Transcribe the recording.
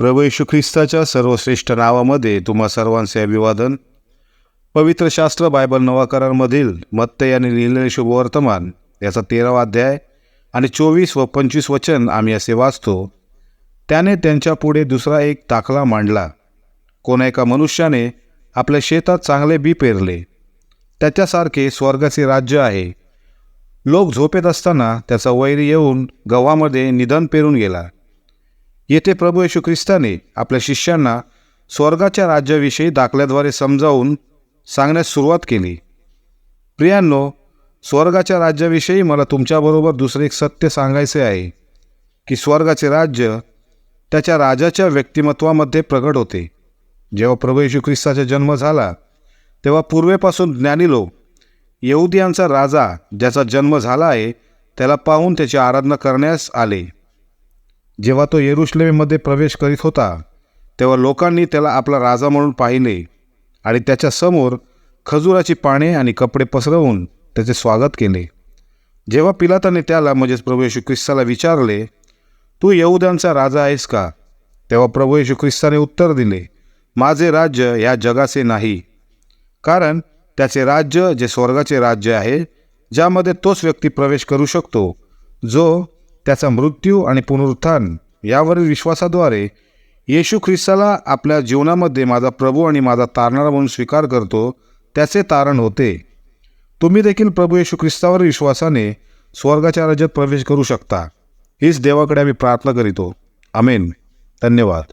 प्रभू येशू ख्रिस्ताच्या सर्वश्रेष्ठ नावामध्ये तुम्हा सर्वांचे अभिवादन. पवित्र शास्त्र बायबल नवाकारांमधील मत्ते यांनी लिहिलेले शुभवर्तमान याचा तेरावा अध्याय आणि चोवीस व पंचवीस वचन आम्ही असे वाचतो. त्याने त्यांच्या पुढे दुसरा एक दाखला मांडला. कोणा एका मनुष्याने आपल्या शेतात चांगले बी पेरले त्याच्यासारखे स्वर्गाचे राज्य आहे. लोक झोपेत असताना त्याचा वैरी येऊन गव्हामध्ये निधन पेरून गेला. येथे प्रभू येशू ख्रिस्ताने आपल्या शिष्यांना स्वर्गाच्या राज्याविषयी दाखल्याद्वारे समजावून सांगण्यास सुरुवात केली. प्रियांनो स्वर्गाच्या राज्याविषयी मला तुमच्याबरोबर दुसरे एक सत्य सांगायचे आहे की स्वर्गाचे राज्य त्याच्या राजाच्या व्यक्तिमत्वामध्ये प्रगट होते. जेव्हा प्रभू येशू ख्रिस्ताचा जन्म झाला तेव्हा पूर्वेपासून ज्ञानी लोक यहुदियांचा राजा ज्याचा जन्म झाला आहे त्याला पाहून त्याची आराधना करण्यास आले. जेव्हा तो येरुशलेमेमध्ये प्रवेश करीत होता तेव्हा लोकांनी त्याला आपला राजा म्हणून पाहिले आणि त्याच्यासमोर खजुराची पाने आणि कपडे पसरवून त्याचे स्वागत केले. जेव्हा पिलाताने त्याला म्हणजेच प्रभू येशू ख्रिस्ताला विचारले तू यहुद्यांचा राजा आहेस का? तेव्हा प्रभू येशू ख्रिस्ताने उत्तर दिले माझे राज्य या जगाचे नाही कारण त्याचे राज्य जे स्वर्गाचे राज्य आहे ज्यामध्ये तोच व्यक्ती प्रवेश करू शकतो जो त्याचा मृत्यू आणि पुनरुत्थान यावरील विश्वासाद्वारे येशू ख्रिस्ताला आपल्या जीवनामध्ये माझा प्रभू आणि माझा तारणारा म्हणून स्वीकार करतो त्याचे तारण होते. तुम्ही देखील प्रभू येशू ख्रिस्तावर विश्वासाने स्वर्गाच्या राज्यात प्रवेश करू शकता. हीच देवाकडे आम्ही प्रार्थना करीतो. अमेन धन्यवाद.